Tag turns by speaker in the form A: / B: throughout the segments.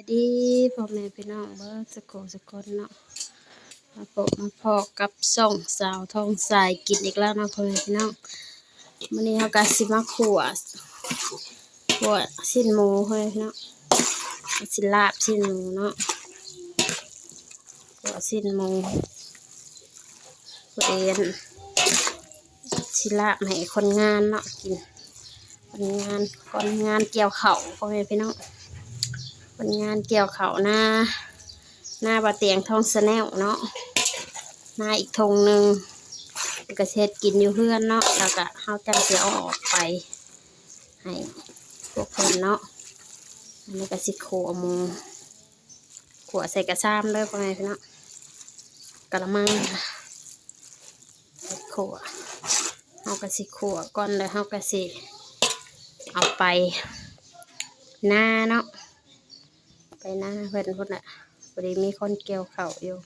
A: สวัสดีพ่อแม่พี่น้องเบิร์สโกสกลเนาะมาพบมาพอกับส่องสาวทองสายกินอีกแล้วนะพ่อแม่พี่น้องวันนี้เขาก็สิมาขัวขัวสิ้นหมูพ่อแม่พี่น้องสิลาบสิ้นหมูเนาะขัวสิ้นหมูเรียนสิลาบให้คนงานเนาะกินคนงานคนงานเกี่ยวเข่าวพ่อแม่พี่น้อง ผลงานเกี่ยวเขาหน้า หน้าบะเตียงทองสแนลเนาะหน้าอีกธงหนึ่งกระเช็ดกินอยู่เพื่อนเนาะแล้วก็เฮาจังเสียเอาออกไป ให้พวกเพิ่นเนาะอันนี้ก็สิโขวหมูขวใส่กระซ้ำเลยพ่อแม่พี่เนาะกระมังขวเฮาก็สิขวก่อนเลยเฮาก็สิเอาไปหน้าเนาะ ไปหน้าเพื่อนพุ่นอะพอดีมีคนเกี่ยวเข่าอยู่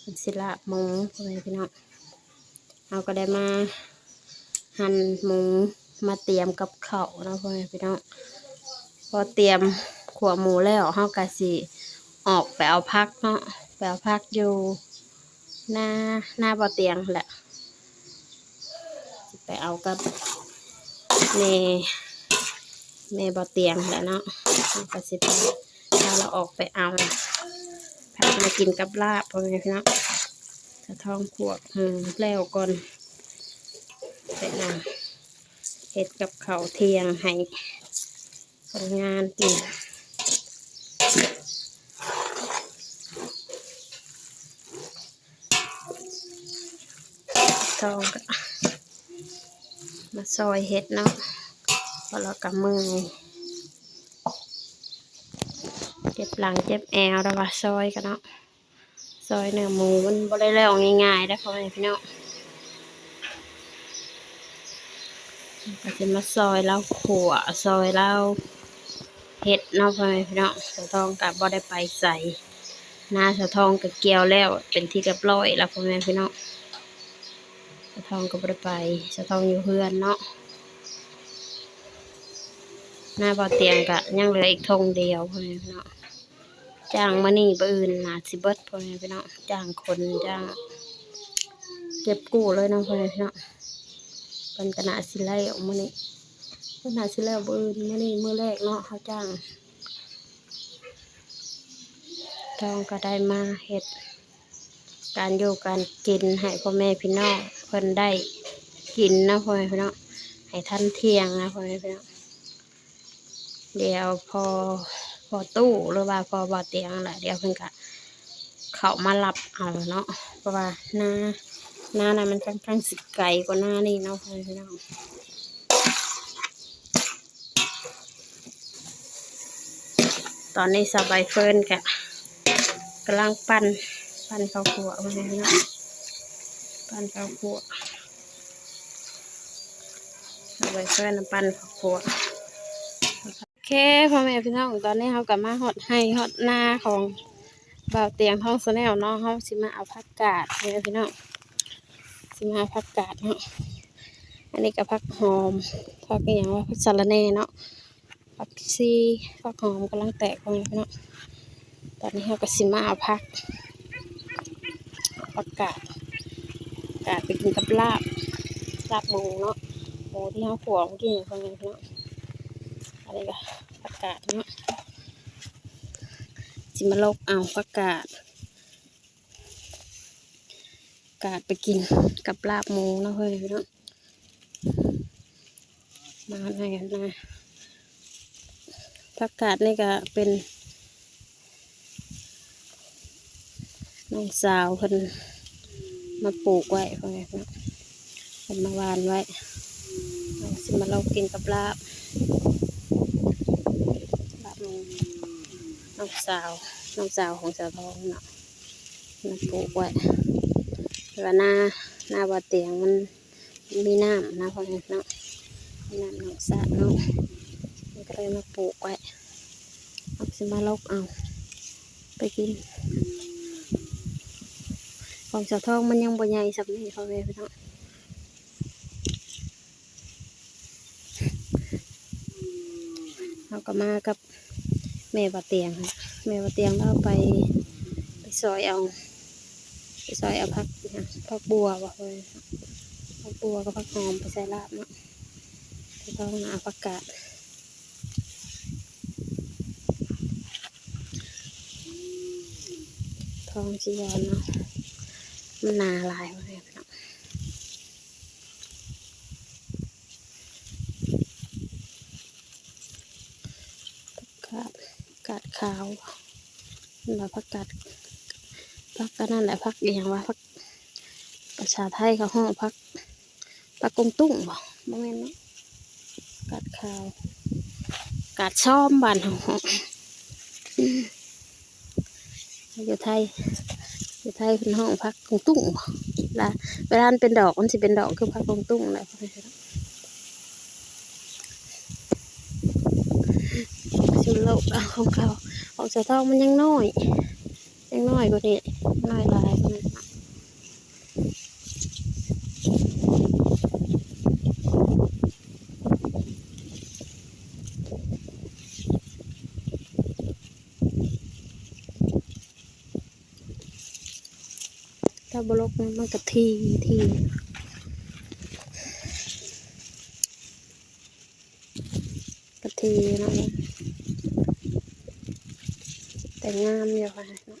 A: เป็นศิลาหมูพ่อแม่พี่น้องเราก็ได้มาหั่นหมูมาเตรียมกับเข่านะพ่อแม่พี่น้องพอเตรียมขัวหมูแล้วเฮากะสิออกไปเอาพักเนาะไปเอาพักอยู่หน้าหน้าบ่อเตียงแหละไปเอากับเมเมบ่อเตียงแหละเนาะเฮาก็สิไป ถ้าเราออกไปเอาผักมากินกับลาบพ่อแม่พี่น้องถ้าท้องพวกอืมแล้วก่อนไปนำเห็ดกับเขาเทียงให้คนงานกินทองก็มาซอยเห็ดเนาะพอเรากับมือ เจ็บหลังเจ็บแอวแล้วว่าซอยกันเนาะซอยเนื้อหมูมันบ่ได้แล้วง่ายๆได้อพ่อแม่พี่น้องก็จะมาซอยแล้วขัวซอยแล้วเห็ดเนาะพ่อแม่พี่น้องสะทองกับบ่ได้ไปใส่หน้าสะทองกับเกียวแล้ว เป็นที่เรียบร้อยแล้วพ่อแม่พี่น้องสะทองก็บ่ได้ไปสะทองอยู่เพื่อนเนาะหน้าบอเตียงกะยังเหลืออีกธงเดียวพ่อแม่พี่น้อง จ้างมานี่บอื่นนาสิเบิดพ่อแม่พี่น้องจ้างคนจ้างเก็บกู้เลยนะพ่อแม่พี่น้องเป็นกนาสิไล่ออกมานี่ขนาสิไล่บอื่นมานี่เมื้อแรกเนาะเขาจ้างทองก็ได้มาเฮ็ดการอยู่การกินให้พ่อแม่พี่น้องเพิ่นได้กินนะพ่อแม่พี่น้องให้ทันเที่ยงนะพ่อแม่พี่น้องเดี๋ยวพอ อตู้หรือว่าพอบอเตียงแหละเดี๋ยวเพิ่นก็เขามารับเอาเนาะเพราะว่าหน้าหน้านั้นมันค่อนข้างสิไกลกว่าหน้านี่เนาะพี่น้องตอนนี้สบายเฟิร์นกะกำลังปั้นปั้นข้าวคั่วพี่น้องปั้นข้าวคั่วสบายเฟิร์นน่ะปั้นข้าวคั่ว อเคพ่อแม่พี่น้องตอนนี้เขากลับมาฮอดให้ฮอดหน้าของบ่าวเตียงท้องสแนลเนาะเขาสิมาเอาผักกาดพ่อแม่พี่น้องสิมาเอาผักกาดเนาะอันนี้ก็ผักหอมผักอย่างว่าผักสะระแน่เนาะผักซีผักหอมกำลังแตกพ่อแม่พี่น้องตอนนี้เขาก็สิมาเอาผักผักกาดกาดไปกินกับลาบลาบหมูเนาะหมูที่เขาขัวเมื่อกี้พ่อแม่พี่น้อง อะไรก็ประกาศเนาะจิมาลกเอาประกาศประกาศไปกินกับลาบหมูเนาะเฮ้ยเนาะมาไหนกันนะประกาศนี่ก็เป็นน้องสาวคนมาปลูกไว้พ่อแม่พี่เนะคนมาวานไว้สิมาลกกินกับลาบ นน้องสาวน้องสาวของสาวทองเนาะมันปลูกไว้แต่ว่าหน้าหน้าบ่อเตียงมันมีน้ำนะพ่อเนาะมีน้ำหนองสระเนาะมันก็เลยมาปลูกไว้เอาสิมาลกเอาไปกินของสาวทองมันยังบ่ใหญ่สักนี่พ่อแม่พี่น้องเราก็มากับ แม่ปะเตียงค่ะแม่ปะเตียงเราไปไปซอยเอาไปซอยเอาพักนะพักบัวบ่เลยพักบัวกับพักหอมไปใส่ลาบเนาะไปต้องเอาผักกาดทองจียอนเนาะมันนาลายเลยเนาะผักกาดกาด ขาวแบบผักกาดผักก็นั่นแหละผักอย่างว่าผักประชาไทยเขาห้องผักผักกงตุ้งบ่บ่แม่นเนาะกาดขาวกาดช่อมบ้านเขาองอยู่ไทยอยู่ไทยเป็นห้องพักกงตุ้งบ่ละเวลาเป็นดอกมันสิเป็นดอกคือพักกงตุ้งแหละชิมโลกเอาของเขา ของเสือทองมันยังน้อย ยังน้อยกว่านี้น้อยลายกว่านี้ถ้าบลกมันมันก็ทีทีกะทีเนาะ แต่งามอยู่ค่ะเนาะ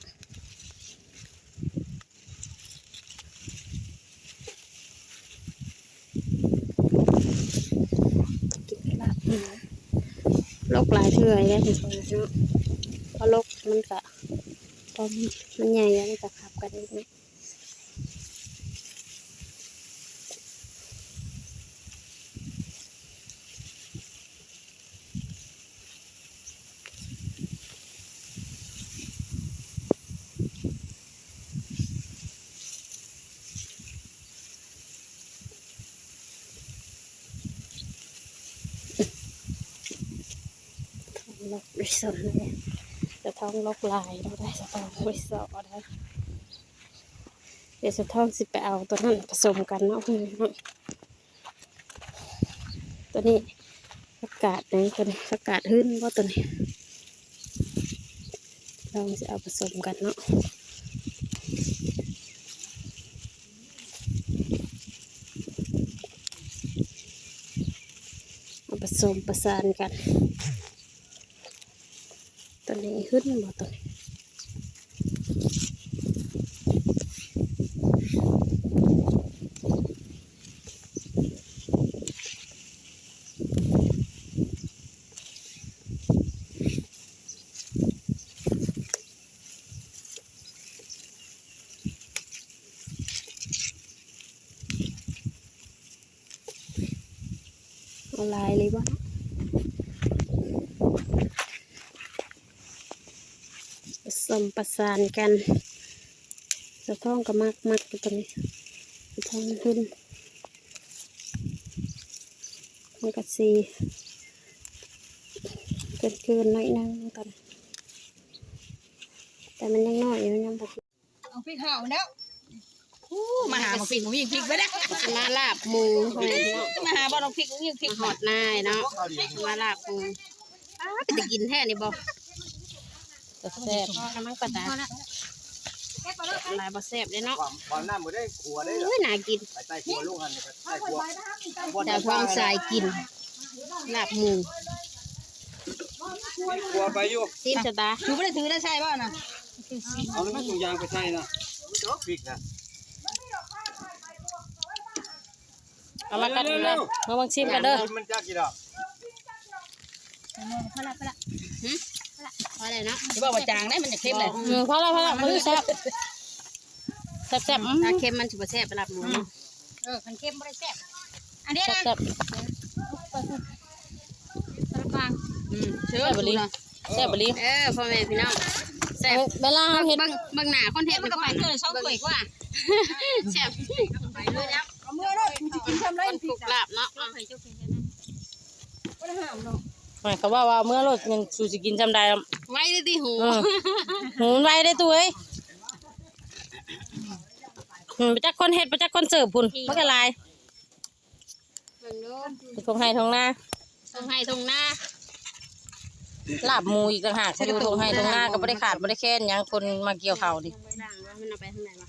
A: กินลาบหมูโรคหลายเถื่อยได้ทุกคนเนาะเพราะโรคมันกะพอมันใหญ่แล้วมันจะขับกันนิดนึง โรคริสอนเลยจะท้องโรคลายเราได้จะท้องริสอได้เดี๋ยวจะท้องสิไปเอาตัวนั้นผสมกันเนาะพื่นเนตัวนี้อากาศไหนตัวนี้อากาศขึ้นว่าตัวนี้เราจะเอาผสมกันเนาะเอาผสมประสานกัน ตัวนี้ขึ้นบ่ตัวนี้เอาลายเลยบ่เนาะผส มประสานกันสะท้องกับมากมากตัวนี้สะท้องขึ้นมันก็สีเกินเกินหน่อยนึงตอนแต่มันยังน้อยอยู่ยังบ่
B: เอาพริกเผาแล้วมาหาบักพริกหมูยิงพริกไปแล้ว
A: มาลาบหมู
B: มาหาบ่บักพริกหมูยิงพริก
A: หอดนายเนาะมาลาบหมูอ้าเป็นตะกินแท้นี่บ่ แซ่บกำลังประดาหลายบ่แซ่บเลยเนาะ
C: ความความน้ำบ่ได้ขัวได้เหรอ
A: อุ้ยน่ากิน
C: ไปใต้ขัวลูกหันนี่ก็ใต้ขัว
A: ดาวทองสายกินลาบหมู
C: ขัวไปอยู่
A: ซีมจะตา
B: ถือไม่ได้ถือได้ใช่ป่ะนะ
C: เอาแล้วมันถุงยางไปใส่นะพริกนะ
A: เอามากันเลยมาบังชิมกันเด้อ
C: มันจะกี่ดอก
B: พอละพอละ
A: พอเลยเนาะ
B: จะบอกว่าจางได้มันจะเค็มเลย
A: อืมพอแล้วพอแล้วมันแซ่บแซ่บแซ่บถ้าเค็มมันถือว่าแซ่บไปลาบหมูเนาะ
B: เออมันเค็มไม่ได้แซ่บอันนี้
A: แซ่บ
B: นะ
A: แซ่บ
B: ฟางอืมเชื่อ
A: แซ่บบ่ลิแซ่บบ่ลิเออพ่อแม่พี่น้องแซ่บเวลาเฮ็ดบางบางหน้าคอนเทนต์
B: มันก็ไปเกินสองถ้วยกว่า
A: แซ่บ
B: ไปเลยแล้วเอามือเลยกูจะกินเค็มเลย
A: คนปลูกลาบเนาะ
D: หมายเขามว่าว่าเมื่อรถยังสูสิกินจำได้ แล้ว
A: ไว้ที่หู
D: เออหูมันไว้ได้ตัวเอ้ยอืมไปจักคนเฮ็ดไปจักคนเสิร์ฟพุ่นมันก็หลาย
A: เบิ่งดู
D: ไปทงให้ทงหน้า
A: ต้องให้ตรงหน้า
D: ลาบหมูอีกต่างหากอยู่ตรงให้ตรงหน้าก็บ่ได้ขาดบ่ได้แค้นหยังคนมาเกี่ยวข้าวดิ
A: ยังไม่ด่างว่ามันเอาไปทางไหนวะ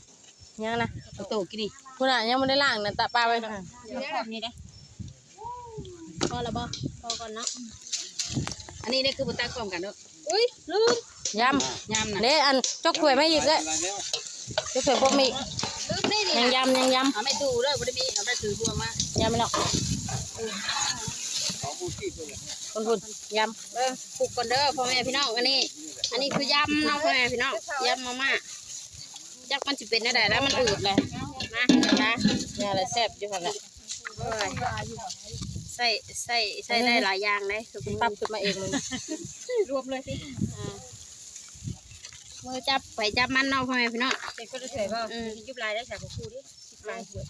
D: ยังนะ
B: เอาโตกินนี่
D: พุ่นน่ะยังบ่ได้ล้างนะตะปลาไว้ข้างหน้า
B: เดี๋ยวแบบนี้นะ
A: พอแล้วบ่พอก่อนเนาะ
B: อันนี้เนี่ยคือบุตรกล่อมกันเนอะ
A: อุ้ยลืม
D: ย
B: ยำนะำ
D: เด้อันจกถ้วยมาอีกเด้อจกถ้วยพวกมี
B: ลืมนี่นี่
D: ยังยำยังย
B: เอาไม่ตู้เลยบ่ได้มีเอาไปถือบวงมาำ
D: ยำไม่เนาะ
C: ของผู้ที่ตัวเนี่ย
D: คนพุ่นย
A: เออปลูกก่อนเด้อพ่อแม่พี่น้องอันนี้ อันนี้คือยำเนาะพ่อแม่พี่น้องยำมาม่าจักมันสิเป็นได้แล้วมันอืดเลยมาเดี๋ยวนะำ
D: เนี่ยอะไรแซ่บอยู่หั่นแหละ
A: โอ้ย ใส่ใส่ใส่ได้หลายอย่างเลยคือ
D: ปั๊บขึ้นมาเองเลย
B: รวมเลยสิ
A: มือจับไปจับมันเนาะพ่อแม่พี่น้อง
B: เป็นคนสวยบ่ยุบลายได้ใส่ของครูดิลายสวย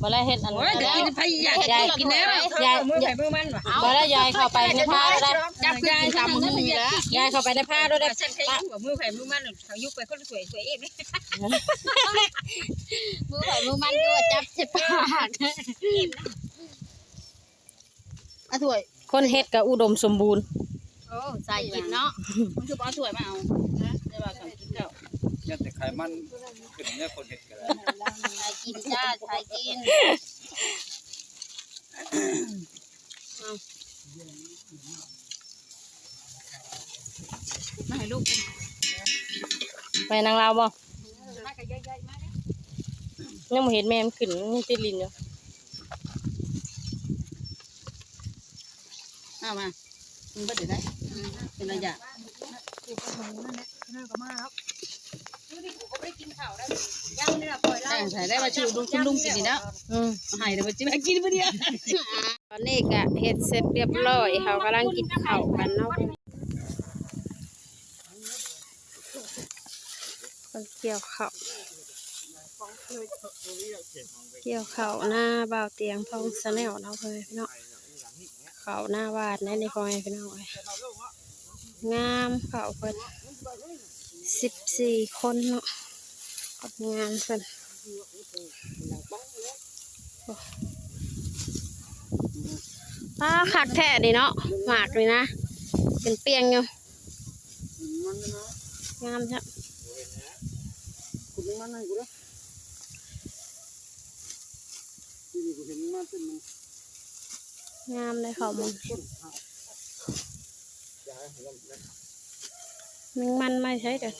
D: บ่ได้เฮ็ดอัน
B: โอ้ย
D: นั้น
B: เดี๋ยว
D: แล้ว
B: กินพยายามกินแล้วมือไข่มือมันว่ะ
D: บ่ได้ยายเข้าไปในผ้าได้
B: จับยายทำมือนี่แล้ว
D: ยายเข้าไปในผ้าด้วยได้
B: ฉันแค่ยุ่งกับมือไข่มือมันเขายุบไปคนสวยสวยเองนี่
A: มือไผ่มือมันด้วยจับเจ็บปาก
B: อะสวย
D: คนเฮ็ดก็อุดมสมบูรณ์
A: โอ้ใส่กินเนาะ
B: มันคือเอาสวยมาเอาจะว่ากันกินข้าว
C: ยันแต่ไขมันขึ้นเนี่ยคนเห็ดกัน
A: ใส่กินจ้าใส่กิน
B: มาให้ลูกกิน
D: ไปนางลาวบ่ยังบ่เห็นแม่มันขึ้นยังติดลิ้นอยู่
B: เอามามันก็เดี๋ยวได้เป็นระยะแต่ใส่ได้มาชูลุงคุณลุงกินนี่เนะ
D: อืม
B: หายเลยมาจิ้มกินมาเดียว
A: ตอนนี้ก็เฮ็ดเสร็จเรียบร้อยเขากำลังกินข้าวกันเนาะคนเกี่ยวข้าวเกี่ยวข้าวหน้าบ่าวเตียงพองสแนลเนาะเพื่อนพี่น้ องข้าหน้าวาดในในพ่อแม่พี่น้องงามข้าเพิ่นสิบสี่คนเนาะกดงานเพิ่นป้าคักแท้นี่เนาะหมากเลยนะ เป็นเปียงอยู่งามจ้ะ
C: คุณมันนั่นกูนะที่กูเห็นมันเป็นมัน
A: งามเลยเขามันมึงมันไม่ใช่เด้อ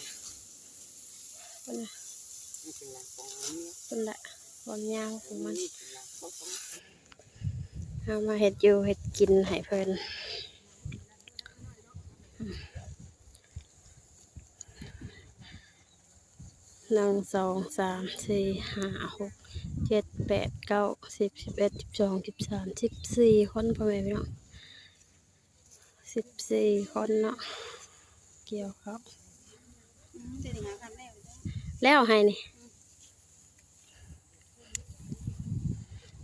A: คนน่ะคนละคนยาวของมันเอามาเห็ดอยู่เห็ดกินให้เพิ่นหนึ่งสองสามสี่ห้าหก เจ็ดแปดเก้าสิบสิบเอ็ดสิบสองสิบสามสิบสี่คนพ่อแม่พี่น้องสิบสี่คนเนาะเกี่ยวครับแล้วให้นี่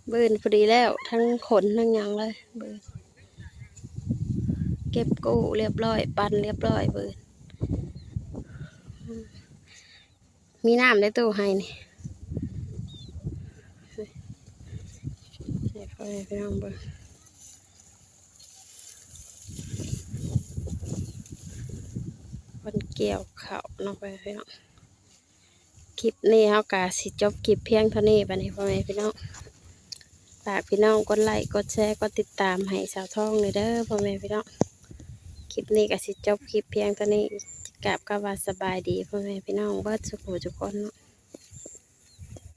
A: เบิร์นพอดีแล้ว ทั้งขนทั้งยังเลยเบิร์นเก็บกู้เรียบร้อย ปันเรียบร้อยเบิร์นมมีน้ำในตู้ให้นี่ เดี๋ยวพ่อแม่พี่น้องเบิร์นคนเกี่ยวเขาเน้องไปพี่น้องคลิปนี้เฮากะสิจบคลิปเพียงเท่านี้บัดนี้พ่อแม่พี่น้องฝากพี่น้องกดไลค์กดแชร์กดติดตามให้สาวทองเลยเด้อพ่อแม่พี่น้องคลิปนี้ก็สิจบคลิปเพียงเท่านี้กลับกับว่าสบายดีพ่อแม่พี่น้องเบิดสุขทุกคนเนาะ